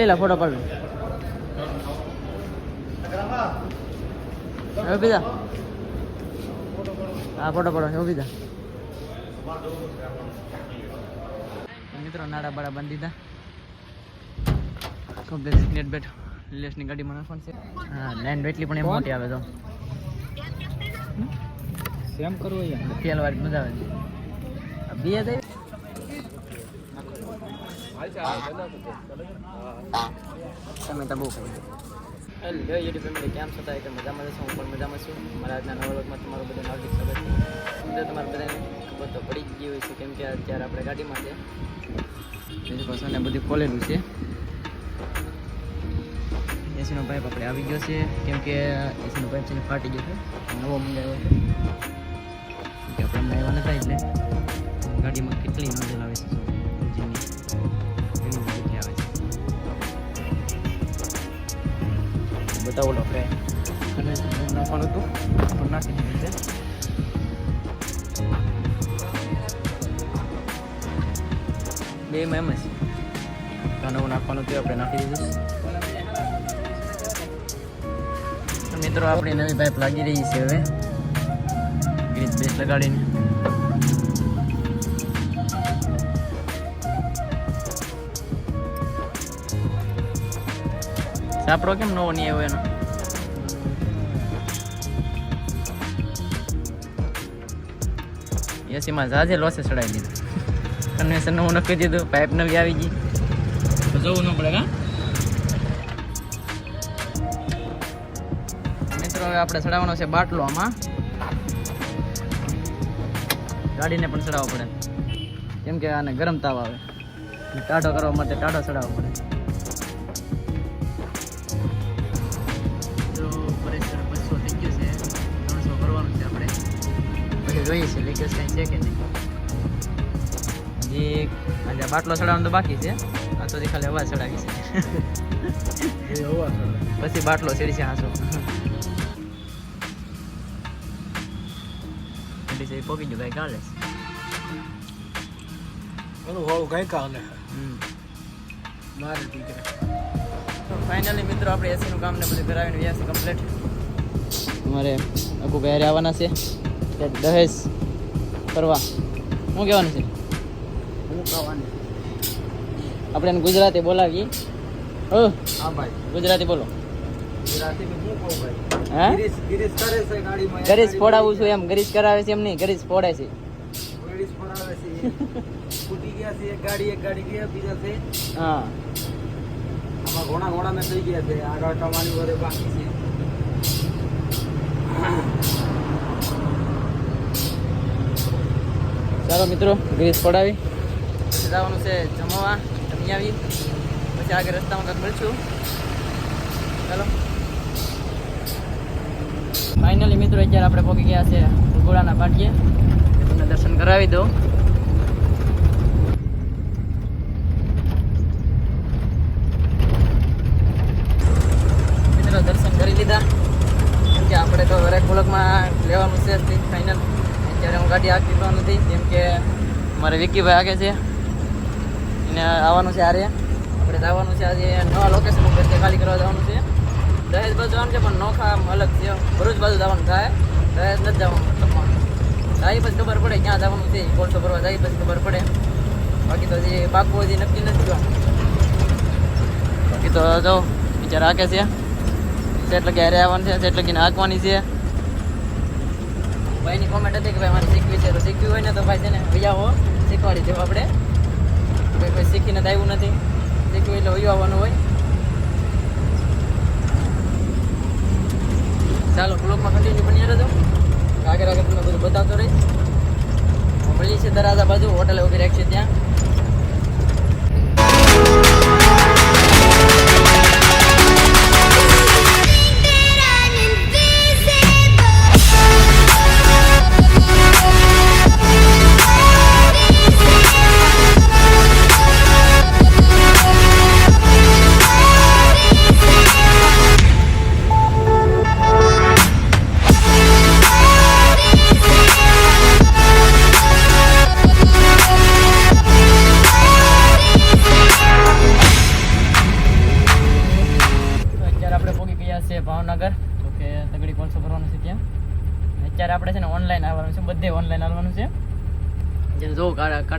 લીલા ફોટો પાડો હવે બીજા હા ફોટો પાડો એવું બીજા મિત્રો નાડા બાડા બાંધી દીધા. કમ્પ્લીટ નેટ બેટ લેસની ગાડીમાં નાખવાનું છે. હા લાઈન બેટલી પણ એમ મોટી આવે તો. સેમ કરવું તેલ વાળી મજા આવે. બે તમે તો બહુ ખાઈ હેલો યુટ્યુબ ફેમિલી કેમ છો કે મજામાં છો હું પણ મજામાં છું મારા આજના નવા તમારું બધું હાર્દિક સ્વાગત છે તમારે બધાને ખબર તો પડી જ ગઈ હોય છે કેમ કે અત્યારે આપણે ગાડીમાં છે બસોને બધું ખોલેલું છે? એસીનો પાઇપ આપણે આવી ગયો છે કેમ કે એસીનો પાઇપ છે ને ફાટી ગયો છે નવો મંગાવ્યો છે કે આપણે એવા નતા એટલે ગાડીમાં કેટલી નોંધેલ આવે છે બતાવો લો આપણે. અને નાખવાનું હતું. નાખી દીધું છે બે એમ જ. નવું નાખવાનું હતું, આપણે નાખી દીધું. મિત્રો, આપણી નવી પાઇપ લાગી રહી છે હવે. ગ્રીસ બેસ લગાડીને. સાપડો કેમ નવો નહીં આવ્યો એનો એસીમાં જાજે લોસે ચડાવી દીધું કન્વેન્શન નવું નક્કી દીધું પાઇપ નવી આવી ગઈ તો જવું ન પડે હા મિત્રો હવે આપણે ચડાવવાનો છે બાટલો આમાં ગાડીને પણ ચડાવવો પડે કેમ કે આને ગરમ તાવ આવે ટાઢો કરવા માટે ટાઢો ચડાવવો પડે જોઈએ છે. લીકેજ કંઈ છે કે નહીં? હજી આજે બાટલો ચડાવવાનો તો બાકી છે. આ તો ખાલી હવા ચડાવી છે. પછી બાટલો ચડી છે હાંસો ઠંડી છે પોકી ગયો ભાઈ કાલે એનું હોળું કઈ કાલે હમ. મારે દીકરા ફાઇનલી મિત્રો આપણે એસીનું કામ ને બધું કરાવીને વ્યાસ કમ્પ્લીટ અમારે અબુ ભાઈ આવવાના છે. તે દહેજ કરવા. શું કહેવાનું છે? આપણે એને ગુજરાતી બોલાવીએ. ઓ હા ભાઈ. ગુજરાતી બોલો. ગરીસ ફોડાવું છું. એમ. ગરીસ કરાવે છે એમ નહીં ગરીસ ફોડે છે. ગિરીશ ફરાવે છે. ફૂટી ગયા છે એક ગાડી એક ગાડી ગયા બીજા હા. ઘોડા ઘોડા ને થઈ ગયા છે. આગળ ટમાની વધે બાકી છે. ચાલો મિત્રો, ગ્રીસ પડાવી. જવાનું છે જમવા, જમી આવી. પછી આગળ રસ્તામાં કંઈક મળશું. ચાલો. ફાઇનલી મિત્રો, અત્યારે આપણે પહોંચી ગયા છે ઘોડાના પાટીએ તમને દર્શન કરાવી દઉં. મિત્રો, દર્શન કરી લીધા. કે આપણે તો હરેક બ્લોકમાં લેવાનું છે ફાઇનલ અત્યારે હું ગાડી આગળ તો નથી કેમ કે મારે વિકીભાઈ આગે છે. એને આવવાનું છે આરે આપણે જવાનું છે આજે નવા લોકેશન ઉપર ખાલી કરવા જવાનું છે. દહેજ બાજુ જવાનું છે, પણ નોખા અલગ છે. ભરૂચ બાજુ જવાનું થાય. દહેજ નથી જવાનું. મતલબમાં જાય પછી ખબર પડે ક્યાં જવાનું છે કોલસો ભરવા જાય પછી ખબર પડે. બાકી તો હજી પાકું હજી નક્કી નથી બાકી તો જો બિચારા આગે છે. સેટ લગી હારે આવવાનું છે સેટ લગીને હાંકવાની છે. ભાઈની કોમેન્ટ હતી કે ભાઈ મારે શીખવી છે, તો શીખવી હોય ને તો ભાઈ છે ને વિયાવો શીખવાડી દેવું આપણે. ભાઈ કોઈ શીખીને તો નથી. શીખવું એટલે વયું આવવાનું હોય. ચાલો બ્લોકમાં કન્ટિન્યુ બની રહેજો. આગળ આગળ તમને બધું બતાવતો રહીશ. મળીએ છીએ દરાજા બાજુ હોટલ ઊભી છે ત્યાં.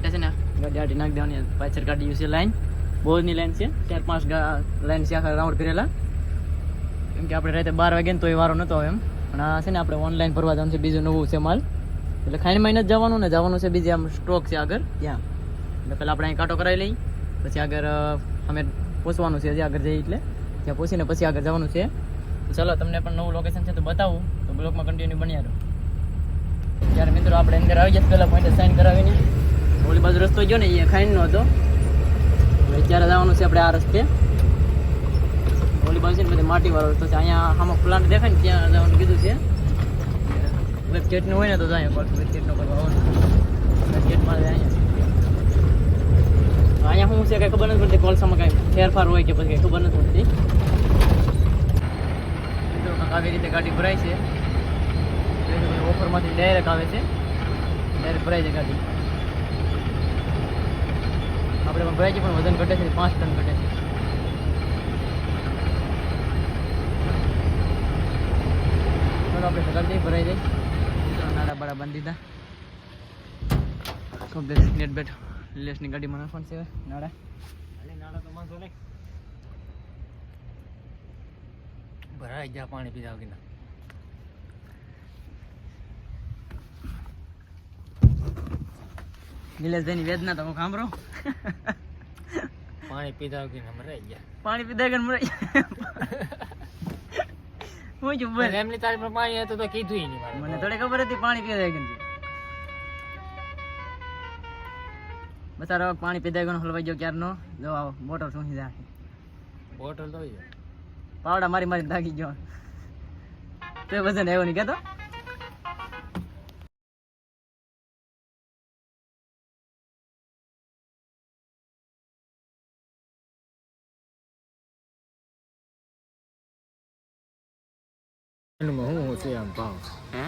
કાંટે છે ને? ગાડી આડી નાખી દેવાની. પાછળ કાઢી છે લાઈન. બહુની લાઈન છે. ચાર પાંચ લાઈન છે આખા રાઉન્ડ કરેલા કેમ કે આપણે રાતે બાર વાગે ને તો એ વારો નતો એમ. પણ આ છે ને આપણે ઓનલાઈન ભરવા જવાનું છે. બીજું નવું છે માલ. એટલે ખાઈને મહિને જ જવાનું ને જવાનું છે બીજે આમ સ્ટોક છે આગળ, ત્યાં. એટલે પહેલાં આપણે અહીં કાંટો કરાવી લઈ. પછી આગળ અમે પહોંચવાનું છે હજી આગળ જઈએ એટલે. ત્યાં પહોંચીને પછી આગળ જવાનું છે. ચાલો, તમને પણ નવું લોકેશન છે તો બતાવું. તો બ્લોગમાં કન્ટિન્યુ બન્યા રહો. ત્યારે મિત્રો, આપણે અંદર આવી ગયા પહેલાં પોઈન્ટ સાઇન કરાવીને. ઓલી બાજુ રસ્તો ગયો ને, એ ખાઈને હતો. હવે અત્યારે જવાનું છે આપણે આ રસ્તે. ઓલી બાજુ છે ને, બધી માટીવાળો રસ્તો છે. અહીંયા આમાં પ્લાન્ટ દેખાય ને, ત્યાં જવાનું કીધું છે. વેબ ગેટનું હોય ને, તો જાય વેબ ગેટનો કરવા આવવાનું વેબ ગેટમાં અહીંયા. અહીંયા શું છે, કંઈ ખબર નથી પડતી, કોલસામાં કાંઈ ફેરફાર હોય કે પછી કંઈ ખબર નથી પડતી. આવી રીતે ગાડી ભરાય છે. ઓફરમાંથી ડાયરેક્ટ આવે છે. ડાયરેક્ટ ભરાય છે ગાડી. આપણે પણ ભરાય છે, પણ વજન ઘટે છે પાંચ ટન ઘટે છે. ચાલો આપણે સગાડી જઈ ભરાઈ જાય. નાડા બાડા બાંધી દીધા. કમ્પ્લેટ નેટ બેટ લેસની ગાડીમાં નાખવાનું છે હવે નાડા ભરાઈ ગયા, પાણી પીધા વગરના. નિલેશભાઈની વેદના તમે સાંભળો. પાણી પીધા વગરના મરાઈ ગયા. પાણી પીધા ગણ મરાઈ હું છું બોલ. એમની તારી પર પાણી હતું તો કીધું નહીં મને થોડી ખબર હતી પાણી પીધા ગણ બચારો પાણી પીધા ગયો હલવાઈ ગયો ક્યારનો? જો આવો બોટલ શું જાય બોટલ તો પાવડા મારી મારી થાકી ગયો. તો વજન આવ્યો નહીં કહેતો? એનું હું છે આમ ભાવ હે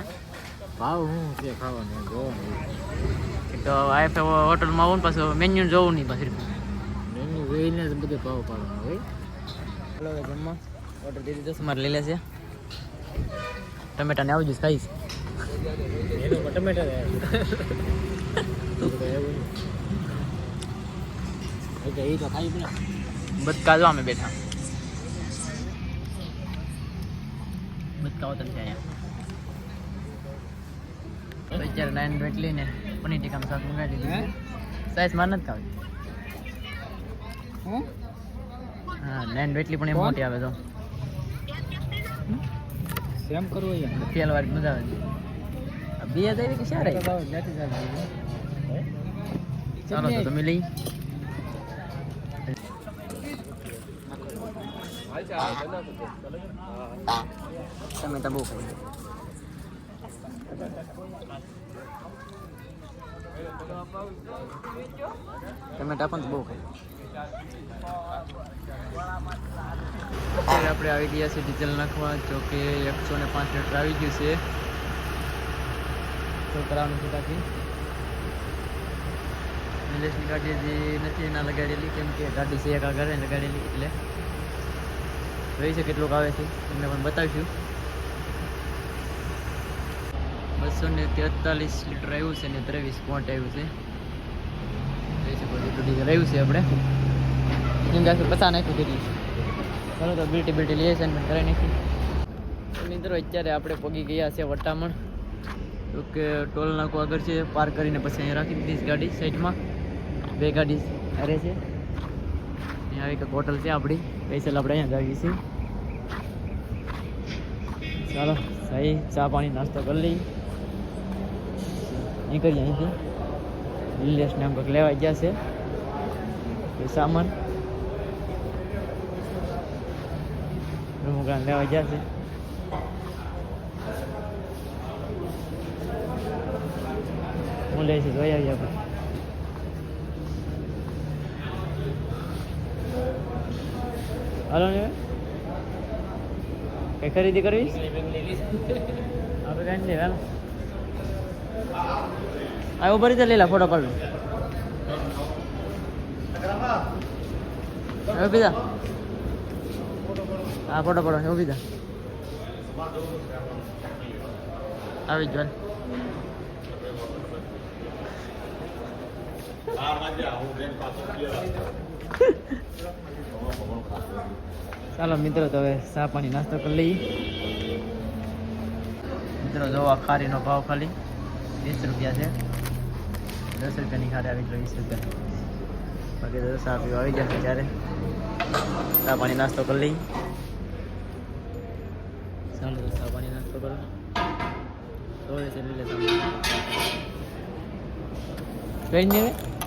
ભાવ હું છે ખાવાનું જોવાનું તો આઈફે હોટલમાં આવું પાછું મેન્યુ જોવું નહીં પાછું. એનું જોઈને જ બધે ભાવ પાડવાનો હોય. હવે જમવા. ઓર્ડર દીધો છે? મારે લઈ લેશે ટમેટા ને આવજો ખાઈશ ટમેટા તો બદકા જો અમે બેઠા. હોટલ છે અહીંયા. અત્યારે નાઇન વેટ લઈને પનીર ટીકાનું શાક મંગાવી દીધું સાઈઝ માર નથી ખાવી. હા નાઇન વેટલી પણ એમ મોટી આવે તો. સેમ કરવું તેલ વાળી મજા આવે. બે હજાર કે સારા ચાલો તો તમે લઈ. ટમેટા બહુ ખાઈ ટમેટા પણ તો બહુ ખાઈ અત્યારે આપણે આવી ગયા છે. ડીઝલ નાખવા જો કે એકસો ને પાંચ લીટર આવી ગયું છે તો કરાવવાનું છે બાકી નિલેશની ગાડી હજી નથી એના લગાડેલી કેમ કે ગાડી છે એક આગળ લગાડેલી એટલે જોઈ છે કેટલુંક આવે છે એમને પણ બતાવીશું. બસો ને તેતાલીસ લીટર આવ્યું છે ને ત્રેવીસ પોઈન્ટ આવ્યું છે. આવ્યું છે આપણે. કેમ કે પચાસ નાખ્યું કેટલી ચાલો તો બિલ્ટી બિલ્ટી લઈએ છે ને કરાવી નાખી. મિત્રો, અત્યારે આપણે પગી ગયા છે વટામણ. તો ટોલ નાકો આગળ છે પાર્ક કરીને પછી અહીંયા રાખી દીધી ગાડી સાઈડમાં. બે ગાડી અરે છે. અહીંયા એક હોટલ છે આપણી. પૈસા આપણે અહીંયા જાગીએ છીએ. ચાલો સાહી ચા પાણી, નાસ્તો કરી લઈએ. નીકળીએ અહીંથી. લીલેશને આમ કંઈક લેવા ગયા છે. સામાન. રૂમુકાન લેવા ગયા છે. હું લઈશ, જોઈ આવીએ આપણે. હાલો ને. કઈ ખરીદી કરવી આપણે કાંઈ નહીં હાલો. આ ઊભા રીતે લઈ લે ફોટો પાડો. હવે બીજા હા ફોટો પાડો એવું બીજા આવી ગયો ચાલો મિત્રો તો હવે ચા પાણી નાસ્તો કરી લઈએ મિત્રો જોવા ખારીનો ભાવ ખાલી વીસ રૂપિયા છે દસ રૂપિયાની ખારી આવી એટલે વીસ રૂપિયા બાકી તો ચા પીવા આવી જશે ત્યારે ચા પાણી નાસ્તો કરી લઈએ ચાલો તો ચા પાણી નાસ્તો કરો તો છે લીલે કઈ નહીં હવે?